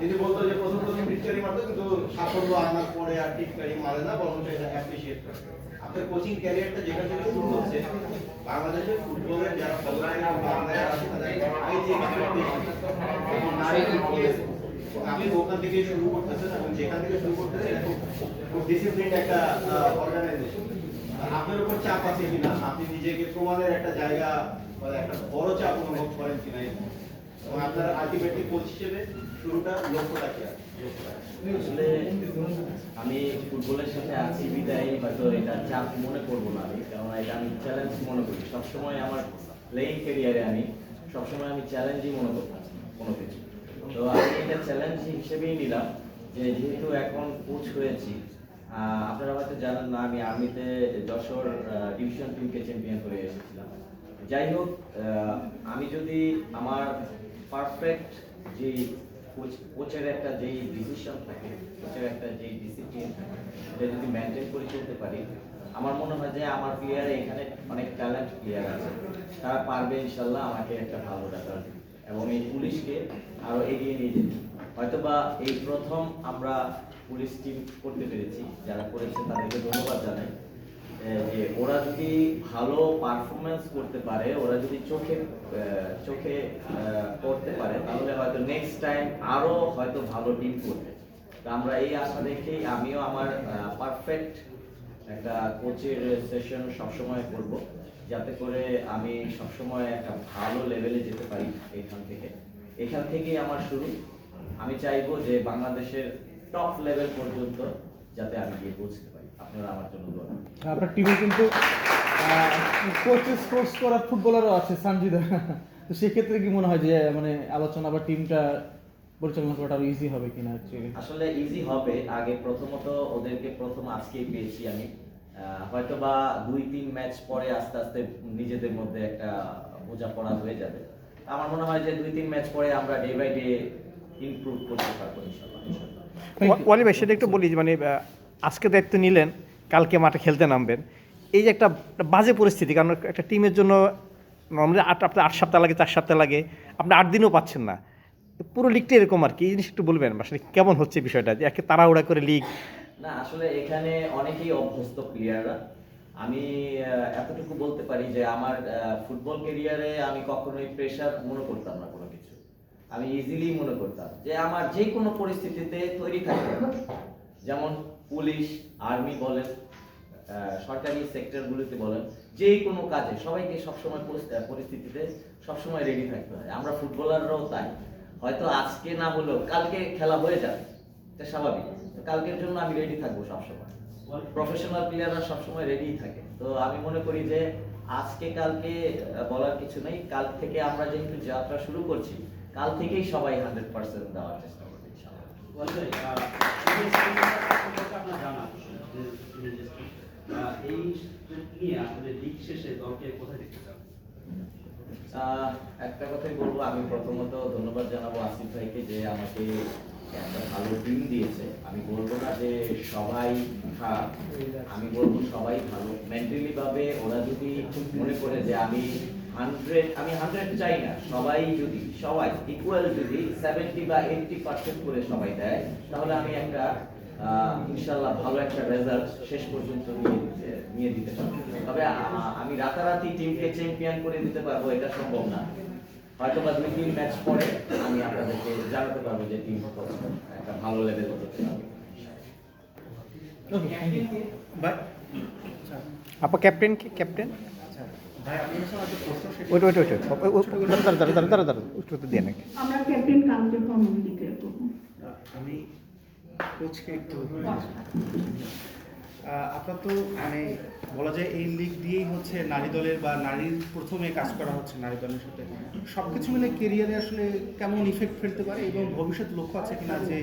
তিনি বলতো যে প্রথম প্রথম টিটকারি মারতো, কিন্তু সাফল্য আনার পরে আর টিটকারি মারে না বরং এটা অ্যাপ্রিসিয়েট করে। আপনার কোচিং ক্যারিয়ারটা যেখান থেকে শুরু হচ্ছে, বাংলাদেশের ফুটবলের যারা বাংলাদেশ আছে, তাদের হাই যে আপনি ওখান থেকে শুরু করতেছেন এবং যেখান থেকে শুরু করতেছেন খুব ডিসিপ্লিন একটা অর্গানাইজেশন আপনার উপর চাপ আছে কিনা? আপনি নিজেকে প্রমাণের একটা জায়গা মানে একটা বড় চাপ অনুভব করেন কিনা আপনার আলটিমেটলি কোচ হিসেবে শুরুটা লক্ষ্যটা কি আসলে আমি ফুটবলের সাথে আছি, বিদায় হয়তো এটা চাপ মনে করব না আমি কারণ এটা আমি চ্যালেঞ্জ মনে করি। সবসময় আমার ক্যারিয়ারে আমি, সবসময় আমি চ্যালেঞ্জই মনে করতাম কোনো কিছু। তো আমি এটা চ্যালেঞ্জ হিসেবেই নিলাম যে যেহেতু এখন কোচ হয়েছি আপনারা হয়তো জানেন না, আমি আর্মিতে যশোর ডিভিশন টিমকে চ্যাম্পিয়ন করে এসেছিলাম। যাই হোক আমি যদি আমার পারফেক্ট যে কোচ- কোচের একটা যেই ডিসিশন থাকে কোচের একটা যেই ডিসিপ্লিন থাকে, সেটা যদি মেনটেন করে চলতে পারি, আমার মনে হয় যে আমার প্লেয়ারে এখানে অনেক ট্যালেন্ট প্লেয়ার আছে। তারা পারবে ইনশাল্লাহ আমাকে একটা ভালো রেজাল্ট এবং এই পুলিশকে আরও এগিয়ে নিয়ে যেতে। হয়তো বা এই প্রথম আমরা পুলিশ টিম করতে পেরেছি, যারা করেছে তাদেরকে ধন্যবাদ জানাই। যে ওরা যদি ভালো পারফরমেন্স করতে পারে, ওরা যদি চোখে চোখে করতে পারে, তাহলে হয়তো নেক্সট টাইম আরও হয়তো ভালো টিম করবে। তো আমরা এই আশা রেখেই আমিও আমার পারফেক্ট একটা কোচের সেশন সবসময় করব, যাতে করে আমি সবসময় একটা ভালো লেভেলে যেতে পারি এখান থেকে। এখান থেকেই আমার শুরু। আমি চাইব যে বাংলাদেশের টপ লেভেল পর্যন্ত যাতে আমি গিয়ে পৌঁছতে পারি। আপনারা আমার জন্য দোয়া আপনার টিমে কিন্তু কোচ স্পোর্টস করার ফুটবলারও আছে সানজিদা। তো সেক্ষেত্রে কি মনে হয় যে মানে আলোচনা বা টিমটা পরিচালনা করাটা ইজি হবে কিনা অ্যাকচুয়ালি আসলে ইজি হবে। আগে প্রথমত ওদেরকে প্রথম আজকেই পেয়েছি আমি। হয়তো বা দুই তিন ম্যাচ পরে আস্তে আস্তে নিজেদের মধ্যে একটা বোঝাপড়া হয়ে যাবে। আমার মনে হয় যে দুই তিন ম্যাচ পরে আমরা ডে বাই ডে ইমপ্রুভ করতে পারব ইনশাল্লাহ ওয়ালি ভাই সেটা একটু বলি মানে আজকে দায়িত্ব নিলেন, কালকে মাঠে খেলতে নামবেন। এই যে একটা বাজে পরিস্থিতি, কারণ একটা টিমের জন্য নর্মালি আট, আপনার আট সপ্তাহ লাগে, চার সপ্তাহ লাগে, আপনি আট দিনও পাচ্ছেন না। পুরো লিগটা এরকম আর কি, এই জিনিস একটু বলবেন, আসলে কেমন হচ্ছে বিষয়টা? যে একে তাড়াহুড়া করে লিগ না, আসলে এখানে অনেকেই অভ্যস্ত প্লেয়াররা আমি এতটুকু বলতে পারি যে আমার ফুটবল ক্যারিয়ারে আমি কখনোই প্রেশার মনে করতাম না কোনো কিছু। আমি ইজিলি মনে করতাম যে আমার যে কোনো পরিস্থিতিতে তৈরি থাকতে যেমন পুলিশ, আর্মি বলেন সরকারি সেক্টরগুলোতে বলেন, যে কোনো কাজে সবাইকে সবসময় পরিস- পরিস্থিতিতে সবসময় রেডি থাকতে হয়। আমরা ফুটবলাররাও তাই। হয়তো আজকে না হলেও কালকে খেলা হয়ে যাবে, এটা স্বাভাবিক। কালকের জন্য আমি রেডি থাকব সবসময়। প্রফেশনাল প্লেয়াররা সবসময় রেডি থাকে। তো আমি মনে করি যে আজকে, কালকে বলার কিছু নেই। কাল থেকে আমরা যেহেতু যাত্রা শুরু করছি, কাল থেকেই সবাই হান্ড্রেড পার্সেন্ট দেওয়ার চেষ্টা একটা কথাই বলব, আমি প্রথমত ধন্যবাদ জানাব আসিফ ভাইকে যে আমাকে একটা ভালো টিম দিয়েছে। আমি বলব না যে সবাই আমি বলব সবাই ভালো। মেন্টালি ভাবে ওরা যদি মনে করে যে আমি হান্ড্রেড আমি হান্ড্রেড চাই না সবাই যদি সবাই ইকুয়াল যদি সেভেন্টি বা এইটটি পার্সেন্ট করে সবাই দেয় তাহলে আমি একটা ইনশাল্লাহ ভালো একটা রেজাল্ট শেষ পর্যন্ত নিয়ে দিতে নিয়ে দিতে পারব। তবে আমি রাতারাতি টিমকে চ্যাম্পিয়ন করে দিতে পারব এটা সম্ভব না। হয়তো বা দুই তিন ম্যাচ পরে আমি আপনাদেরকে জানাতে পারব যে টিম একটা ভালো লেভেলে যেতে পারবে। আপা ক্যাপ্টেন কি? ক্যাপ্টেন ওইটা ওইটা ওইটা ও- ও- ও- দাঁড়া দাঁড়া দাঁড়া দাঁড়া দিয়ে নাকি। আমরা ক্যাপ্টেন আমি কোচকে একটু আপনার তো মানে বলা যায় এই লিগ দিয়েই হচ্ছে নারী দলের বা নারীর প্রথমে কাজ করা হচ্ছে নারী দলের সাথে। সব কিছু মিলে কেরিয়ারে আসলে কেমন ইফেক্ট ফেলতে পারে এবং ভবিষ্যৎ লক্ষ্য আছে কিনা যে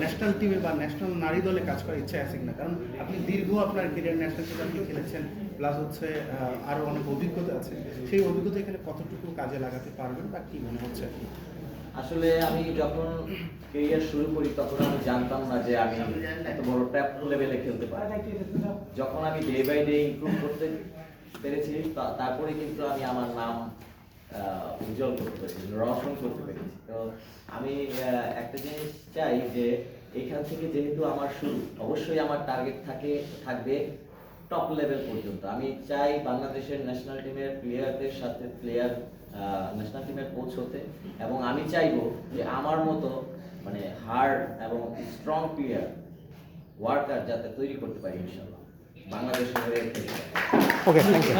ন্যাশনাল টিমে বা ন্যাশনাল নারী দলে কাজ করার ইচ্ছা আছে কিনা? কারণ আপনি দীর্ঘ আপনার কেরিয়ার ন্যাশনাল টিমে আপনি খেলেছেন প্লাস হচ্ছে আহ, আরও অনেক অভিজ্ঞতা আছে। সেই অভিজ্ঞতা এখানে কতটুকু কাজে লাগাতে পারবেন বা কি মনে হচ্ছে? আসলে আমি যখন কেরিয়ার শুরু করি, তখন আমি জানতাম না যে আমি এত বড় ট্যাপ লেভেলে খেলতে পারি। যখন আমি ডে বাই ডে ইমপ্রুভ করতে পেরেছি তারপরে কিন্তু আমি আমার নাম উজ্জ্বল করতে পেরেছি রোশন করতে পেরেছি। তো আমি একটা জিনিস চাই যে, এখান থেকে যেহেতু আমার শুরু, অবশ্যই আমার টার্গেট থাকে, থাকবে। টপ লেভেল পর্যন্ত। আমি চাই বাংলাদেশের ন্যাশনাল টিমের প্লেয়ারদের সাথে প্লেয়ার ন্যাশনাল টিমের কোচ হতে। এবং আমি চাইব যে আমার মতো মানে হার্ড এবং স্ট্রং প্লেয়ার ওয়ার্কার যাতে তৈরি করতে পারি ইনশাল্লাহ বাংলাদেশের হয়ে ওকে থ্যাংক ইউ.